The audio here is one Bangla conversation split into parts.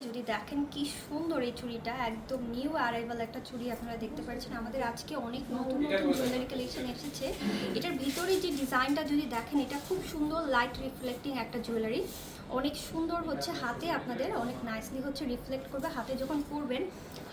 যদি দেখেন কি সুন্দর এই চুড়িটা একদম নিউ অ্যারাইভাল একটা চুড়ি আপনারা দেখতে পাচ্ছেন। আমাদের আজকে অনেক নতুন নতুন জুয়েলারি কালেকশন এসেছে। এটার ভিতরে যে ডিজাইনটা যদি দেখেন এটা খুব সুন্দর লাইট রিফ্লেক্টিং একটা জুয়েলারি অনেক সুন্দর হচ্ছে হাতে আপনাদের অনেক নাইসলি হচ্ছে রিফ্লেক্ট করবে। হাতে যখন পরবেন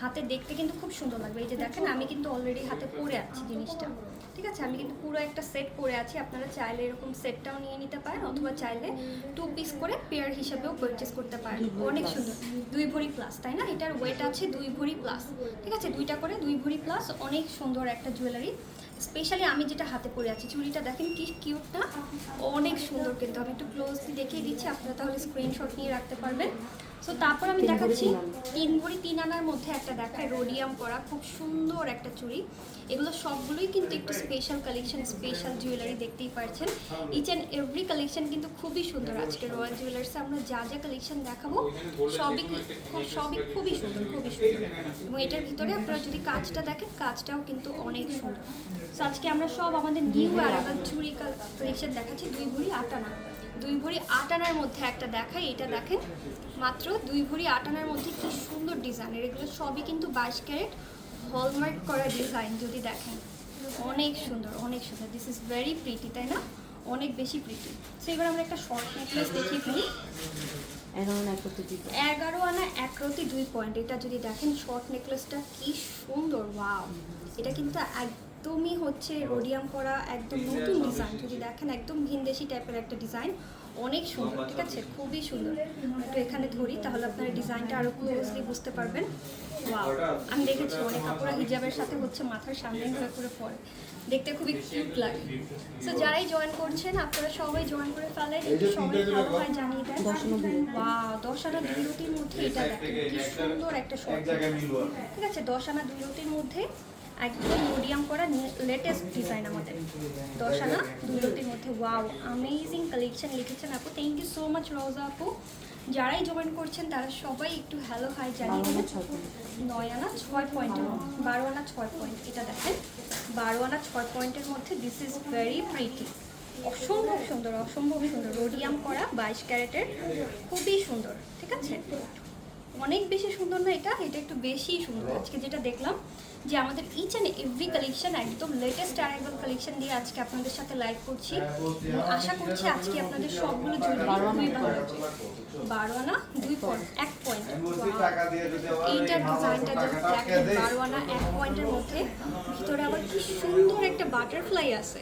হাতে দেখতে কিন্তু খুব সুন্দর লাগবে। এই যে দেখেন আমি কিন্তু অলরেডি হাতে পরে আছি জিনিসটা। ঠিক আছে? আমি কিন্তু পুরো একটা সেট পরে আছি। আপনারা চাইলে এরকম সেটটাও নিয়ে নিতে পারেন অথবা চাইলে টু পিস করে পেয়ার হিসাবেও পারচেস করতে পারেন। অনেক সুন্দর। দুই ভরি প্লাস তাই না? এটার ওয়েট আছে দুই ভরি প্লাস ঠিক আছে? দুইটা করে দুই ভরি প্লাস অনেক সুন্দর একটা জুয়েলারি স্পেশালি আমি যেটা হাতে পরে আছি, চুড়িটা দেখেন কি কিউট না? অনেক সুন্দর কিন্তু। আমি একটু ক্লোজলি দেখিয়ে দিচ্ছি, আপনারা তাহলে স্ক্রিনশট নিয়ে রাখতে পারবেন। সো তারপর আমি দেখাচ্ছি। তিন ভরি তিন আনার মধ্যে একটা দেখায় রোডিয়াম করা, খুব সুন্দর একটা চুড়ি। এগুলো সবগুলোই কিন্তু একটু স্পেশাল কালেকশন স্পেশাল জুয়েলারি দেখতেই পারছেন। ইচ অ্যান্ড এভরি কালেকশন কিন্তু খুবই সুন্দর। আজকে রয়্যাল জুয়েলার্সে আমরা যা যা কালেকশন দেখাবো, সবই খুব, সবই খুবই সুন্দর খুবই সুন্দর। এবং এটার ভিতরে আপনারা যদি কাজটা দেখেন, কাজটাও কিন্তু অনেক সুন্দর। আজকে আমরা সব আমাদের নিউ অ্যারাইভাল চুড়ি কালেকশন দেখাচ্ছি, দুই ভরি আট আনা। দুই ভরি আট আনার মধ্যে একটা দেখাই এটা দেখেন মাত্র দুই ভরি আট আনার মধ্যে কি সুন্দর ডিজাইনের এগুলো সবই কিন্তু বাইশ ক্যারেট হলমার্ক করা ডিজাইন যদি দেখেন। অনেক সুন্দর অনেক সুন্দর। দিস ইজ ভেরি প্রিটি তাই না? অনেক বেশি প্রিটি সো এবার আমরা একটা শর্ট নেকলেস দেখিয়ে ফেলি। এগারো আনা একরতি দুই পয়েন্ট এটা যদি দেখেন শর্ট নেকলেসটা কি সুন্দর ওয়াও এটা কিন্তু একদমই হচ্ছে রোডিয়াম করা একদম নতুন ডিজাইন যদি দেখেন একদম ভিনদেশি টাইপের একটা ডিজাইন অনেক সুন্দর ঠিক আছে? খুবই সুন্দর। একটু এখানে ধরি তাহলে আপনারা ডিজাইনটা আরও ক্লোজলি বুঝতে পারবেন। ওয়াও আমি দেখেছি অনেক কাপড়া হিজাবের সাথে হচ্ছে মাথার সামনে ধরে করে পরে। দেখতে খুবই কিউট লাগে। সো যারাই জয়েন করছেন আপনারা সবাই জয়েন করে ফেলেন। একটু সবাই ভালো হয় জানিয়ে দেন। ওয়াও দশ আনা দুই রুটির মধ্যে এটা দেখেন কি সুন্দর একটা শর্ট ঠিক আছে দশ আনা দুই রুটির মধ্যে একদম মিডিয়াম করা লেটেস্ট ডিজাইন আমাদের। দশ আনা দুই মধ্যে। ওয়াও আমেজিং কালেকশন লিখেছেন আপু। থ্যাংক ইউ সো মাচ রোজা আপু। যারাই জয়েন করছেন, তারা সবাই একটু হ্যালো হাই জানিয়ে দেবেন। নয় আনা ছয় পয়েন্টের বারো আনা ছয় পয়েন্ট এটা দেখেন। বারো আনা ছয় পয়েন্টের মধ্যে দিস ইজ ভেরি প্রিটি অসম্ভব সুন্দর অসম্ভব সুন্দর। রোডিয়াম করা, বাইশ ক্যারেটের, খুবই সুন্দর, ঠিক আছে? অনেক বেশি সুন্দর না এটা? এটা একটু বেশি সুন্দর। আজকে যেটা দেখলাম যে আমাদের ইচ অ্যান্ড এভরি কালেকশন একদম লেটেস্ট অ্যারাইভাল কালেকশন দিয়ে আজকে আপনাদের সাথে লাইভ করছি। আশা করছি আজকে আপনাদের সবগুলো জুয়েলারি বারো আনা? দুই পয়েন্ট এক পয়েন্ট এইটার ডিজাইনটা জাস্ট দেখেন বারো আনা এক পয়েন্টের মধ্যে ভিতরে আবার কি সুন্দর একটা বাটারফ্লাই আছে।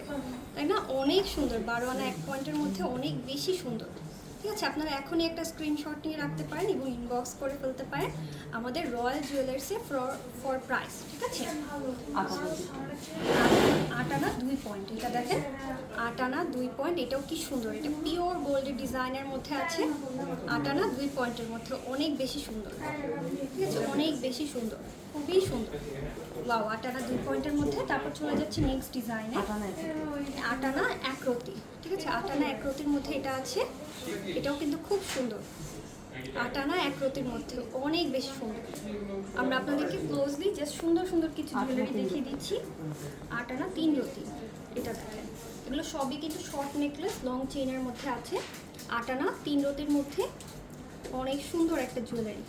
তাই না? অনেক সুন্দর। বারো আনা এক পয়েন্টের মধ্যে অনেক বেশি সুন্দর। ঠিক আছে আপনারা এখনই একটা স্ক্রিনশট নিয়ে রাখতে পারেন এবং ইনবক্স করে ফেলতে পারেন আমাদের রয়্যাল জুয়েলার্সে ফর ফর প্রাইস ঠিক আছে? আঁকা বলতে আট আনা দুই পয়েন্ট এটা দেখেন আট আনা দুই পয়েন্ট এটাও কি সুন্দর এটা পিওর গোল্ডের ডিজাইনের মধ্যে আছে আট আনা দুই পয়েন্টের মধ্যে অনেক বেশি সুন্দর ঠিক আছে? অনেক বেশি সুন্দর খুবই সুন্দর। ওয়াও আট আনা দুই পয়েন্টের মধ্যে তারপর চলে যাচ্ছে নেক্সট ডিজাইনে আটা না এক আট আনা এক ঠিক আছে? আট আনা এক মধ্যে এটা আছে এটাও কিন্তু খুব সুন্দর। আটা না এক রতির মধ্যে অনেক বেশি সুন্দর। আমরা আপনাদেরকে ক্লোজলি জাস্ট সুন্দর সুন্দর কিছু জুয়েলারি দেখিয়ে দিচ্ছি। আটা না তিন রতি। এটা দেখেন। এগুলো সবই কিন্তু শর্ট নেকলেস লং চেইনের মধ্যে আছে। আট আনা তিন রতির মধ্যে অনেক সুন্দর একটা জুয়েলারি